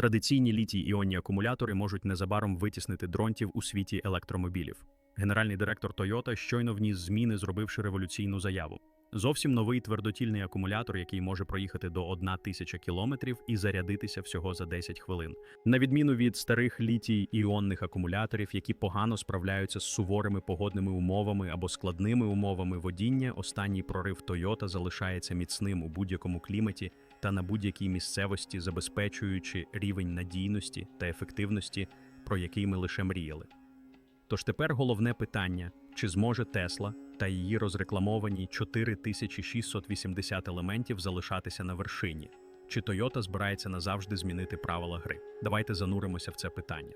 Традиційні літій іонні акумулятори можуть незабаром витіснити дронтів у світі електромобілів. Генеральний директор Toyota щойно вніс зміни, зробивши революційну заяву. Зовсім новий твердотільний акумулятор, який може проїхати до 1000 кілометрів і зарядитися всього за 10 хвилин. На відміну від старих літій іонних акумуляторів, які погано справляються з суворими погодними умовами або складними умовами водіння, останній прорив Toyota залишається міцним у будь-якому кліматі та на будь-якій місцевості, забезпечуючи рівень надійності та ефективності, про який ми лише мріяли. Тож тепер головне питання: чи зможе Тесла та її розрекламовані 4680 елементів залишатися на вершині? Чи Toyota збирається назавжди змінити правила гри? Давайте зануримося в це питання.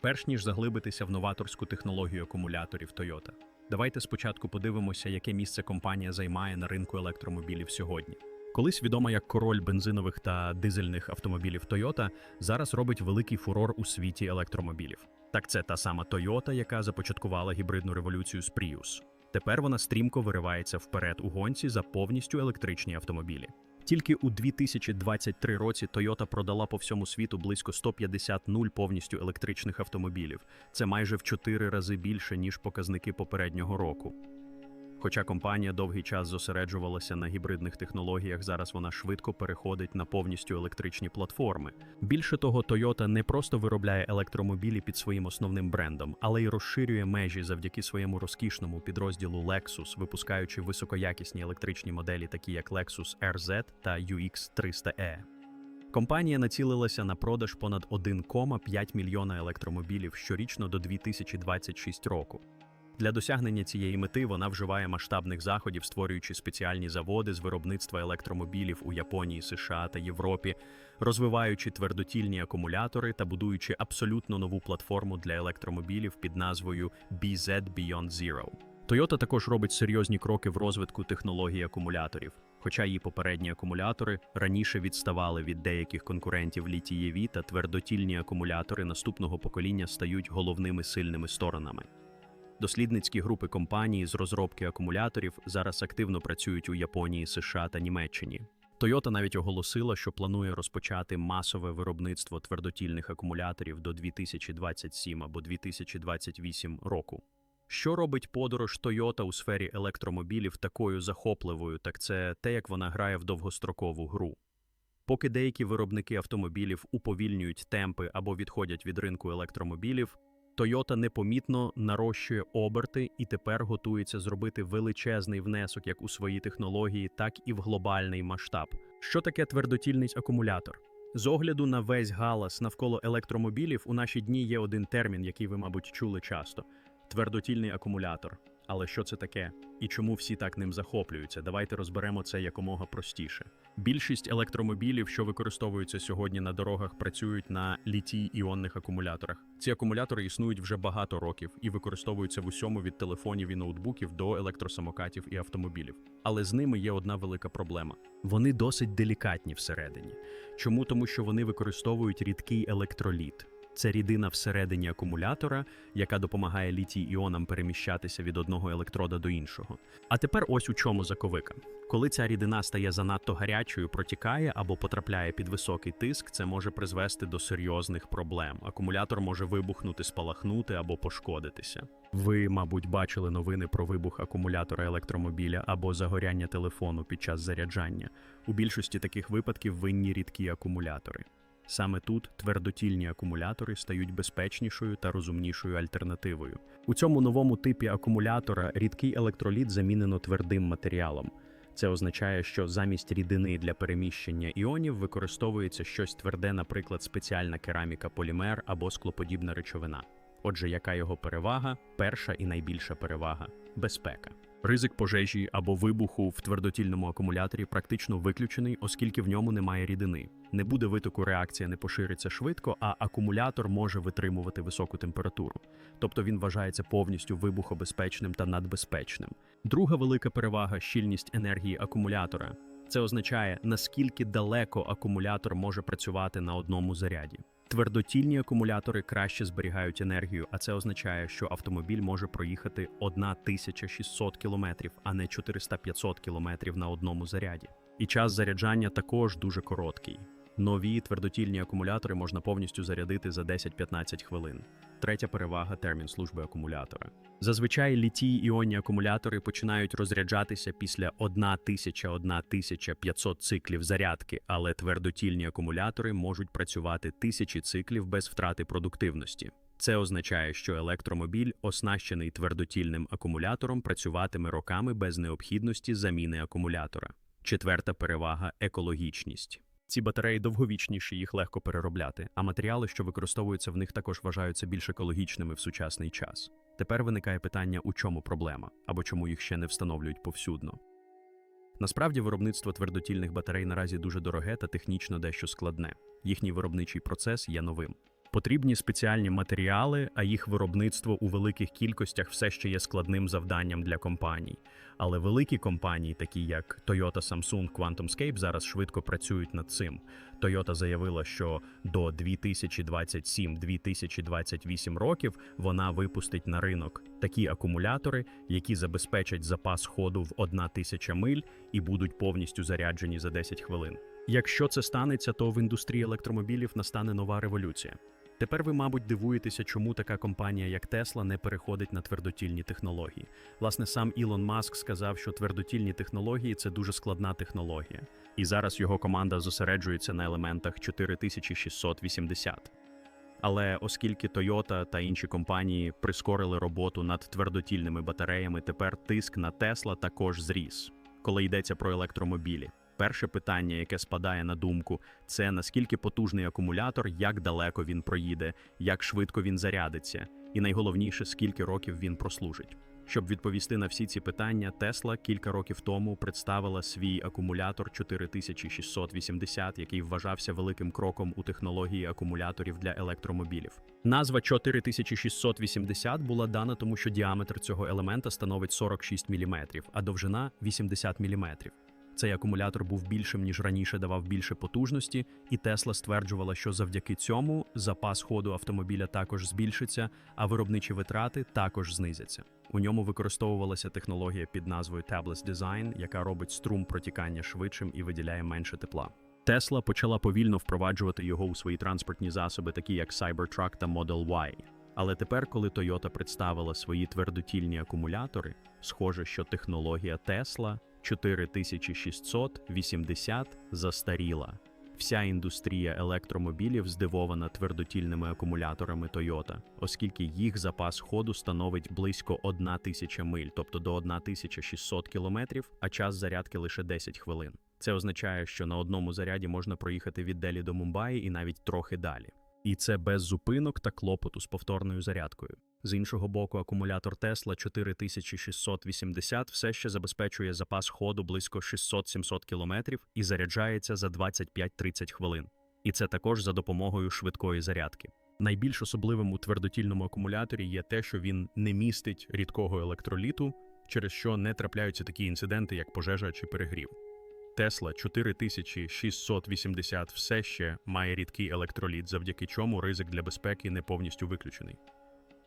Перш ніж заглибитися в новаторську технологію акумуляторів Toyota, давайте спочатку подивимося, яке місце компанія займає на ринку електромобілів сьогодні. Колись відома як король бензинових та дизельних автомобілів Toyota, зараз робить великий фурор у світі електромобілів. Так це та сама Toyota, яка започаткувала гібридну революцію з Prius. Тепер вона стрімко виривається вперед у гонці за повністю електричні автомобілі. Тільки у 2023 році Toyota продала по всьому світу близько 150 нуль повністю електричних автомобілів. Це майже в 4 рази більше, ніж показники попереднього року. Хоча компанія довгий час зосереджувалася на гібридних технологіях, зараз вона швидко переходить на повністю електричні платформи. Більше того, Toyota не просто виробляє електромобілі під своїм основним брендом, але й розширює межі завдяки своєму розкішному підрозділу Lexus, випускаючи високоякісні електричні моделі, такі як Lexus RZ та UX 300E. Компанія націлилася на продаж понад 1,5 мільйона електромобілів щорічно до 2026 року. Для досягнення цієї мети вона вживає масштабних заходів, створюючи спеціальні заводи з виробництва електромобілів у Японії, США та Європі, розвиваючи твердотільні акумулятори та будуючи абсолютно нову платформу для електромобілів під назвою BZ Beyond Zero. Toyota також робить серйозні кроки в розвитку технологій акумуляторів. Хоча її попередні акумулятори раніше відставали від деяких конкурентів літієві та твердотільні акумулятори наступного покоління стають головними сильними сторонами. Дослідницькі групи компаній з розробки акумуляторів зараз активно працюють у Японії, США та Німеччині. Toyota навіть оголосила, що планує розпочати масове виробництво твердотільних акумуляторів до 2027 або 2028 року. Що робить подорож Toyota у сфері електромобілів такою захопливою, так це те, як вона грає в довгострокову гру. Поки деякі виробники автомобілів уповільнюють темпи або відходять від ринку електромобілів, Toyota непомітно нарощує оберти і тепер готується зробити величезний внесок як у свої технології, так і в глобальний масштаб. Що таке твердотільний акумулятор? З огляду на весь галас навколо електромобілів у наші дні є один термін, який ви, мабуть, чули часто: твердотільний акумулятор. Але що це таке і чому всі так ним захоплюються? Давайте розберемо це якомога простіше. Більшість електромобілів, що використовуються сьогодні на дорогах, працюють на літій іонних акумуляторах. Ці акумулятори існують вже багато років і використовуються в усьому від телефонів і ноутбуків до електросамокатів і автомобілів. Але з ними є одна велика проблема: вони досить делікатні всередині. Чому? Тому що вони використовують рідкий електроліт. Це рідина всередині акумулятора, яка допомагає літій іонам переміщатися від одного електрода до іншого. А тепер ось у чому заковика. Коли ця рідина стає занадто гарячою, протікає або потрапляє під високий тиск, це може призвести до серйозних проблем. Акумулятор може вибухнути, спалахнути або пошкодитися. Ви, мабуть, бачили новини про вибух акумулятора електромобіля або загоряння телефону під час заряджання. У більшості таких випадків винні рідкі акумулятори. Саме тут твердотільні акумулятори стають безпечнішою та розумнішою альтернативою. У цьому новому типі акумулятора рідкий електроліт замінено твердим матеріалом. Це означає, що замість рідини для переміщення іонів використовується щось тверде, наприклад, спеціальна кераміка полімер або склоподібна речовина. Отже, яка його перевага? Перша і найбільша перевага безпека. Ризик пожежі або вибуху в твердотільному акумуляторі практично виключений, оскільки в ньому немає рідини. Не буде витоку, реакція не пошириться швидко, а акумулятор може витримувати високу температуру. Тобто він вважається повністю вибухобезпечним та надбезпечним. Друга велика перевага щільність енергії акумулятора. Це означає, наскільки далеко акумулятор може працювати на одному заряді. Твердотільні акумулятори краще зберігають енергію, а це означає, що автомобіль може проїхати 1600 км, а не 400-500 км на одному заряді. І час заряджання також дуже короткий. Нові твердотільні акумулятори можна повністю зарядити за 10-15 хвилин. Третя перевага термін служби акумулятора. Зазвичай літій іонні акумулятори починають розряджатися після 1000-1500 циклів зарядки, але твердотільні акумулятори можуть працювати тисячі циклів без втрати продуктивності. Це означає, що електромобіль, оснащений твердотільним акумулятором, працюватиме роками без необхідності заміни акумулятора. Четверта перевага екологічність. Ці батареї довговічніші, їх легко переробляти, а матеріали, що використовуються в них, також вважаються більш екологічними в сучасний час. Тепер виникає питання, у чому проблема, або чому їх ще не встановлюють повсюдно. Насправді, виробництво твердотільних батарей наразі дуже дороге та технічно дещо складне. Їхній виробничий процес є новим. Потрібні спеціальні матеріали, а їх виробництво у великих кількостях все ще є складним завданням для компаній. Але великі компанії, такі як Toyota, Samsung, QuantumScape, зараз швидко працюють над цим. Toyota заявила, що до 2027-2028 років вона випустить на ринок такі акумулятори, які забезпечать запас ходу в 1000 миль і будуть повністю заряджені за 10 хвилин. Якщо це станеться, то в індустрії електромобілів настане нова революція. Тепер ви, мабуть, дивуєтеся, чому така компанія, як Tesla, не переходить на твердотільні технології. Власне, сам Ілон Маск сказав, що твердотільні технології це дуже складна технологія, і зараз його команда зосереджується на елементах 4680. Але оскільки Toyota та інші компанії прискорили роботу над твердотільними батареями, тепер тиск на Tesla також зріс, коли йдеться про електромобілі. Перше питання, яке спадає на думку, це наскільки потужний акумулятор, як далеко він проїде, як швидко він зарядиться, і найголовніше, скільки років він прослужить. Щоб відповісти на всі ці питання, Tesla кілька років тому представила свій акумулятор 4680, який вважався великим кроком у технології акумуляторів для електромобілів. Назва 4680 була дана тому, що діаметр цього елемента становить 46 мм, а довжина 80 мм. Цей акумулятор був більшим, ніж раніше давав більше потужності, і Тесла стверджувала, що завдяки цьому запас ходу автомобіля також збільшиться, а виробничі витрати також знизяться. У ньому використовувалася технологія під назвою Tabless Design, яка робить струм протікання швидшим і виділяє менше тепла. Тесла почала повільно впроваджувати його у свої транспортні засоби, такі як Cybertruck та Model Y. Але тепер, коли Toyota представила свої твердотільні акумулятори, схоже, що технологія Tesla 4680 застаріла. Вся індустрія електромобілів здивована твердотільними акумуляторами Toyota, оскільки їх запас ходу становить близько 1000 миль, тобто до 1600 кілометрів, а час зарядки лише 10 хвилин. Це означає, що на одному заряді можна проїхати від Делі до Мумбаї і навіть трохи далі. І це без зупинок та клопоту з повторною зарядкою. З іншого боку, акумулятор Tesla 4680 все ще забезпечує запас ходу близько 600-700 км і заряджається за 25-30 хвилин. І це також за допомогою швидкої зарядки. Найбільш особливим у твердотільному акумуляторі є те, що він не містить рідкого електроліту, через що не трапляються такі інциденти, як пожежа чи перегрів. Тесла 4680 все ще має рідкий електроліт, завдяки чому ризик для безпеки не повністю виключений.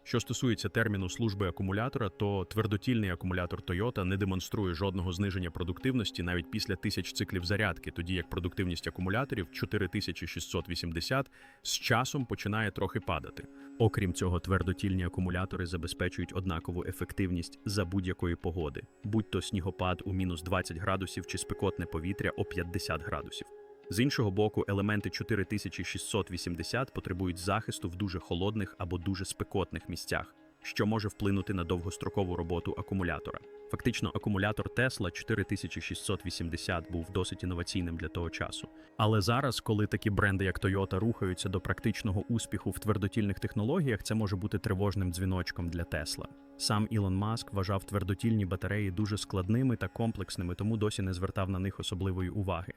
Що стосується терміну служби акумулятора, то твердотільний акумулятор Toyota не демонструє жодного зниження продуктивності навіть після тисяч циклів зарядки, тоді як продуктивність акумуляторів 4680 з часом починає трохи падати. Окрім цього, твердотільні акумулятори забезпечують однакову ефективність за будь-якої погоди, будь то снігопад у мінус 20 градусів чи спекотне повітря о 50 градусів. З іншого боку, елементи 4680 потребують захисту в дуже холодних або дуже спекотних місцях, що може вплинути на довгострокову роботу акумулятора. Фактично, акумулятор Tesla 4680 був досить інноваційним для того часу. Але зараз, коли такі бренди, як Toyota, рухаються до практичного успіху в твердотільних технологіях, це може бути тривожним дзвіночком для Tesla. Сам Ілон Маск вважав твердотільні батареї дуже складними та комплексними, тому досі не звертав на них особливої уваги.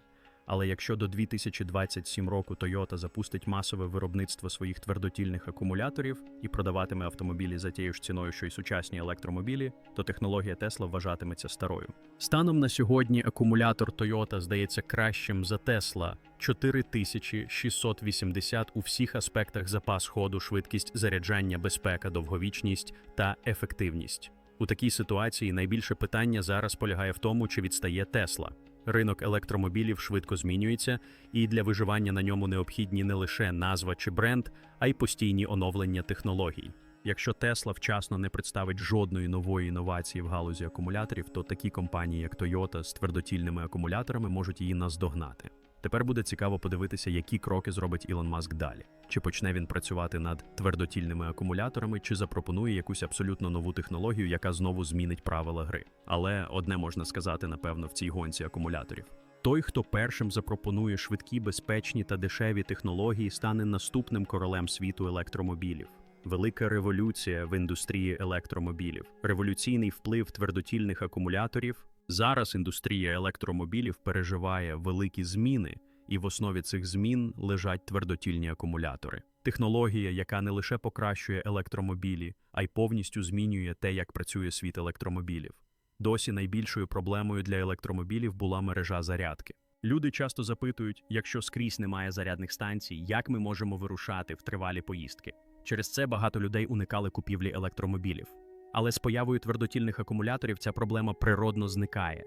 Але якщо до 2027 року Toyota запустить масове виробництво своїх твердотільних акумуляторів і продаватиме автомобілі за тією ж ціною, що й сучасні електромобілі, то технологія Tesla вважатиметься старою. Станом на сьогодні акумулятор Toyota здається кращим за Tesla 4680 у всіх аспектах запас ходу, швидкість заряджання, безпека, довговічність та ефективність. У такій ситуації найбільше питання зараз полягає в тому, чи відстає Tesla. Ринок електромобілів швидко змінюється, і для виживання на ньому необхідні не лише назва чи бренд, а й постійні оновлення технологій. Якщо Тесла вчасно не представить жодної нової інновації в галузі акумуляторів, то такі компанії, як Toyota з твердотільними акумуляторами, можуть її наздогнати. Тепер буде цікаво подивитися, які кроки зробить Ілон Маск далі. Чи почне він працювати над твердотільними акумуляторами, чи запропонує якусь абсолютно нову технологію, яка знову змінить правила гри. Але одне можна сказати, напевно, в цій гонці акумуляторів. Той, хто першим запропонує швидкі, безпечні та дешеві технології, стане наступним королем світу електромобілів. Велика революція в індустрії електромобілів, революційний вплив твердотільних акумуляторів. Зараз індустрія електромобілів переживає великі зміни, і в основі цих змін лежать твердотільні акумулятори. Технологія, яка не лише покращує електромобілі, а й повністю змінює те, як працює світ електромобілів. Досі найбільшою проблемою для електромобілів була мережа зарядки. Люди часто запитують, якщо скрізь немає зарядних станцій, як ми можемо вирушати в тривалі поїздки. Через це багато людей уникали купівлі електромобілів. Але з появою твердотільних акумуляторів ця проблема природно зникає.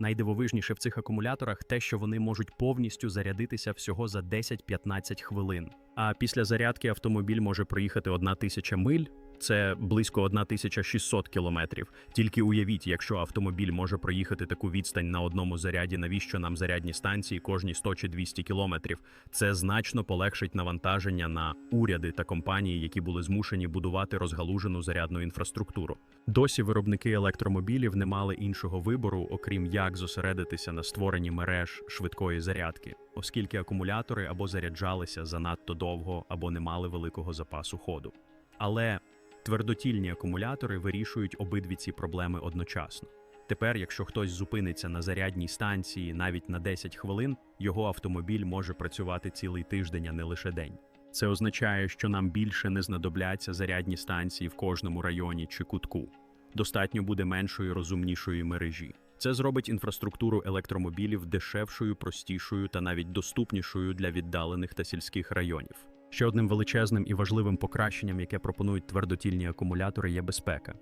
Найдивовижніше в цих акумуляторах те, що вони можуть повністю зарядитися всього за 10-15 хвилин. А після зарядки автомобіль може проїхати 1000 миль. Це близько 1600 кілометрів. Тільки уявіть, якщо автомобіль може проїхати таку відстань на одному заряді, навіщо нам зарядні станції кожні 100 чи 200 кілометрів. Це значно полегшить навантаження на уряди та компанії, які були змушені будувати розгалужену зарядну інфраструктуру. Досі виробники електромобілів не мали іншого вибору, окрім як зосередитися на створенні мереж швидкої зарядки, оскільки акумулятори або заряджалися занадто довго, або не мали великого запасу ходу. Але Твердотільні акумулятори вирішують обидві ці проблеми одночасно. Тепер, якщо хтось зупиниться на зарядній станції навіть на 10 хвилин, його автомобіль може працювати цілий тиждень, а не лише день. Це означає, що нам більше не знадобляться зарядні станції в кожному районі чи кутку. Достатньо буде меншої розумнішої мережі. Це зробить інфраструктуру електромобілів дешевшою, простішою та навіть доступнішою для віддалених та сільських районів. Ще одним величезним і важливим покращенням, яке пропонують твердотільні акумулятори, є безпека.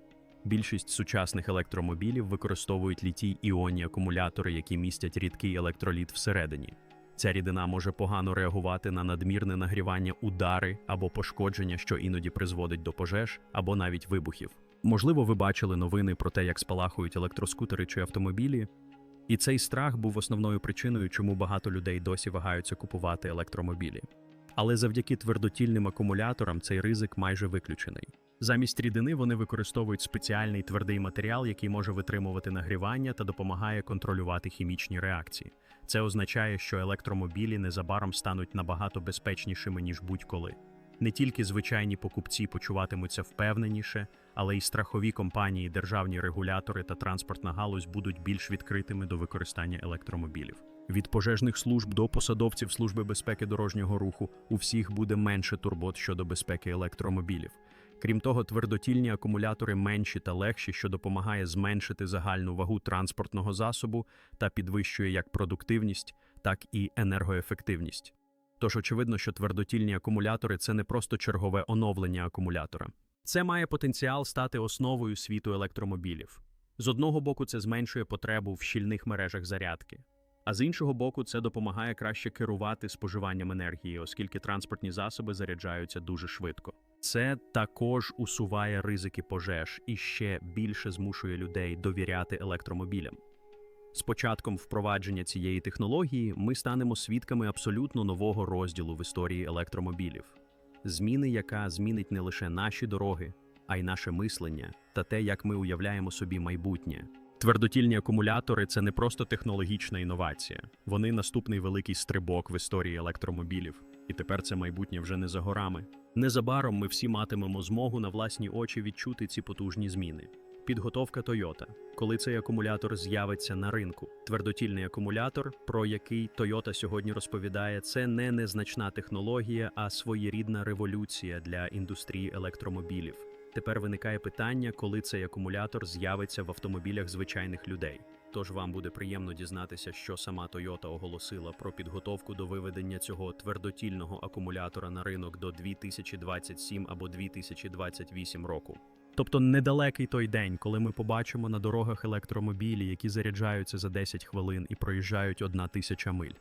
Більшість сучасних електромобілів використовують літій іонні акумулятори, які містять рідкий електроліт всередині. Ця рідина може погано реагувати на надмірне нагрівання, удари або пошкодження, що іноді призводить до пожеж або навіть вибухів. Можливо, ви бачили новини про те, як спалахують електроскутери чи автомобілі. І цей страх був основною причиною, чому багато людей досі вагаються купувати електромобілі. Але завдяки твердотільним акумуляторам цей ризик майже виключений. Замість рідини вони використовують спеціальний твердий матеріал, який може витримувати нагрівання та допомагає контролювати хімічні реакції. Це означає, що електромобілі незабаром стануть набагато безпечнішими ніж будь-коли. Не тільки звичайні покупці почуватимуться впевненіше, але й страхові компанії, державні регулятори та транспортна галузь будуть більш відкритими до використання електромобілів. Від пожежних служб до посадовців Служби безпеки дорожнього руху у всіх буде менше турбот щодо безпеки електромобілів. Крім того, твердотільні акумулятори менші та легші, що допомагає зменшити загальну вагу транспортного засобу та підвищує як продуктивність, так і енергоефективність. Тож очевидно, що твердотільні акумулятори це не просто чергове оновлення акумулятора. Це має потенціал стати основою світу електромобілів. З одного боку, це зменшує потребу в щільних мережах зарядки. А з іншого боку, це допомагає краще керувати споживанням енергії, оскільки транспортні засоби заряджаються дуже швидко. Це також усуває ризики пожеж і ще більше змушує людей довіряти електромобілям. З початком впровадження цієї технології ми станемо свідками абсолютно нового розділу в історії електромобілів, зміни, яка змінить не лише наші дороги, а й наше мислення та те, як ми уявляємо собі майбутнє. Твердотільні акумулятори це не просто технологічна інновація, вони наступний великий стрибок в історії електромобілів. І тепер це майбутнє вже не за горами. Незабаром ми всі матимемо змогу на власні очі відчути ці потужні зміни. Підготовка Toyota. коли цей акумулятор з'явиться на ринку. Твердотільний акумулятор, про який Toyota сьогодні розповідає, це не незначна технологія, а своєрідна революція для індустрії електромобілів. Тепер виникає питання, коли цей акумулятор з'явиться в автомобілях звичайних людей. Тож вам буде приємно дізнатися, що сама Toyota оголосила про підготовку до виведення цього твердотільного акумулятора на ринок до 2027 або 2028 року. Тобто недалекий той день, коли ми побачимо на дорогах електромобілі, які заряджаються за 10 хвилин і проїжджають одна тисяча миль.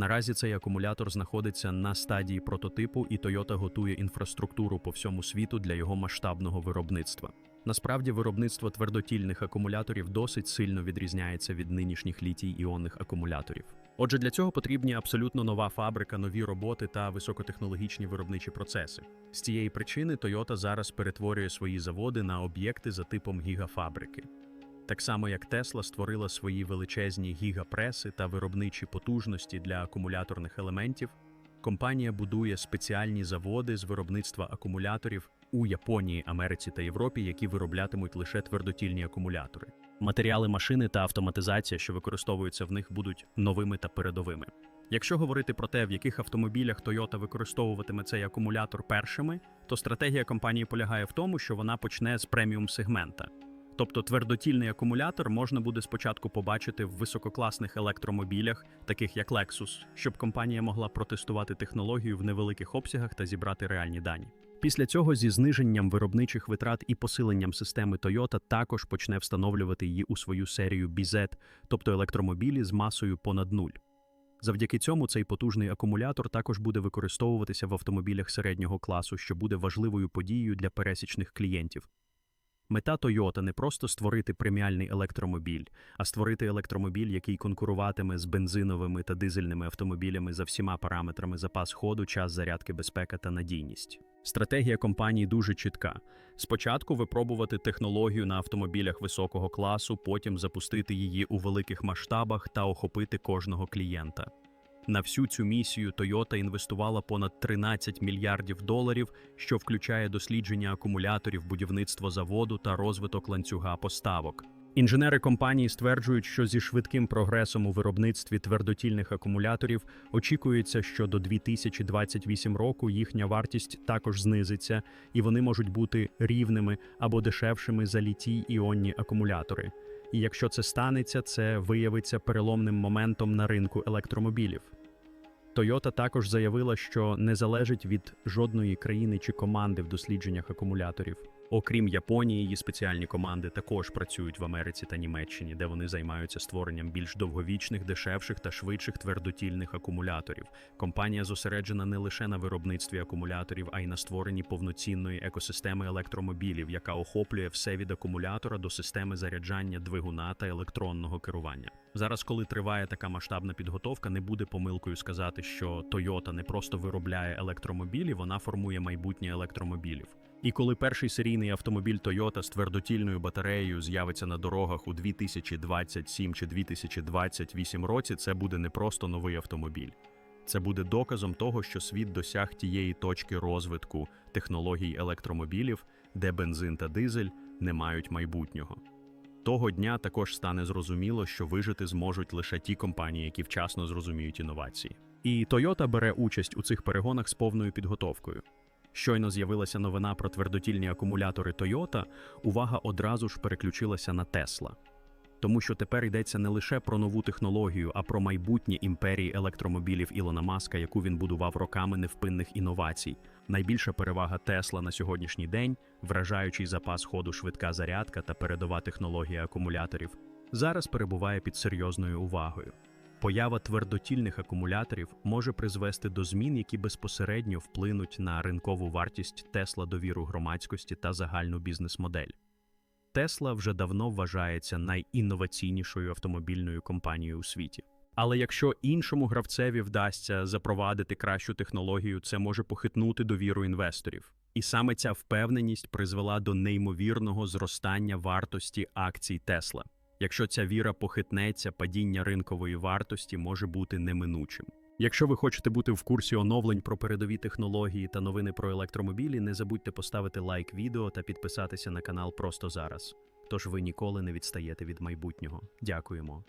Наразі цей акумулятор знаходиться на стадії прототипу, і Toyota готує інфраструктуру по всьому світу для його масштабного виробництва. Насправді, виробництво твердотільних акумуляторів досить сильно відрізняється від нинішніх літій-іонних акумуляторів. Отже, для цього потрібні абсолютно нова фабрика, нові роботи та високотехнологічні виробничі процеси. З цієї причини Toyota зараз перетворює свої заводи на об'єкти за типом гігафабрики. Так само як Тесла створила свої величезні гігапреси та виробничі потужності для акумуляторних елементів, компанія будує спеціальні заводи з виробництва акумуляторів у Японії, Америці та Європі, які вироблятимуть лише твердотільні акумулятори. Матеріали машини та автоматизація, що використовуються в них, будуть новими та передовими. Якщо говорити про те, в яких автомобілях Toyota використовуватиме цей акумулятор першими, то стратегія компанії полягає в тому, що вона почне з преміум сегмента. Тобто твердотільний акумулятор можна буде спочатку побачити в висококласних електромобілях, таких як Lexus, щоб компанія могла протестувати технологію в невеликих обсягах та зібрати реальні дані. Після цього зі зниженням виробничих витрат і посиленням системи Toyota також почне встановлювати її у свою серію BZ, тобто електромобілі з масою понад нуль. Завдяки цьому цей потужний акумулятор також буде використовуватися в автомобілях середнього класу, що буде важливою подією для пересічних клієнтів. Мета Toyota не просто створити преміальний електромобіль, а створити електромобіль, який конкуруватиме з бензиновими та дизельними автомобілями за всіма параметрами запас ходу, час зарядки, безпека та надійність. Стратегія компанії дуже чітка: спочатку випробувати технологію на автомобілях високого класу, потім запустити її у великих масштабах та охопити кожного клієнта. На всю цю місію Toyota інвестувала понад 13 мільярдів доларів, що включає дослідження акумуляторів, будівництво заводу та розвиток ланцюга поставок. Інженери компанії стверджують, що зі швидким прогресом у виробництві твердотільних акумуляторів очікується, що до 2028 року їхня вартість також знизиться, і вони можуть бути рівними або дешевшими за літій іонні акумулятори. І якщо це станеться, це виявиться переломним моментом на ринку електромобілів. Toyota також заявила, що не залежить від жодної країни чи команди в дослідженнях акумуляторів. Окрім Японії, її спеціальні команди також працюють в Америці та Німеччині, де вони займаються створенням більш довговічних, дешевших та швидших твердотільних акумуляторів. Компанія зосереджена не лише на виробництві акумуляторів, а й на створенні повноцінної екосистеми електромобілів, яка охоплює все від акумулятора до системи заряджання двигуна та електронного керування. Зараз, коли триває така масштабна підготовка, не буде помилкою сказати, що Toyota не просто виробляє електромобілі, вона формує майбутнє електромобілів. І коли перший серійний автомобіль Toyota з твердотільною батареєю з'явиться на дорогах у 2027 чи 2028 році, це буде не просто новий автомобіль. Це буде доказом того, що світ досяг тієї точки розвитку технологій електромобілів, де бензин та дизель не мають майбутнього. Того дня також стане зрозуміло, що вижити зможуть лише ті компанії, які вчасно зрозуміють інновації. І Toyota бере участь у цих перегонах з повною підготовкою. Щойно з'явилася новина про твердотільні акумулятори Toyota, увага одразу ж переключилася на Tesla. Тому що тепер йдеться не лише про нову технологію, а про майбутнє імперії електромобілів Ілона Маска, яку він будував роками невпинних інновацій. Найбільша перевага Тесла на сьогоднішній день, вражаючий запас ходу, швидка зарядка та передова технологія акумуляторів, зараз перебуває під серйозною увагою. Поява твердотільних акумуляторів може призвести до змін, які безпосередньо вплинуть на ринкову вартість Тесла довіру громадськості та загальну бізнес-модель. Тесла вже давно вважається найінноваційнішою автомобільною компанією у світі. Але якщо іншому гравцеві вдасться запровадити кращу технологію, це може похитнути довіру інвесторів. І саме ця впевненість призвела до неймовірного зростання вартості акцій Тесла. Якщо ця віра похитнеться, падіння ринкової вартості може бути неминучим. Якщо ви хочете бути в курсі оновлень про передові технології та новини про електромобілі, не забудьте поставити лайк відео та підписатися на канал просто зараз. Тож ви ніколи не відстаєте від майбутнього. Дякуємо.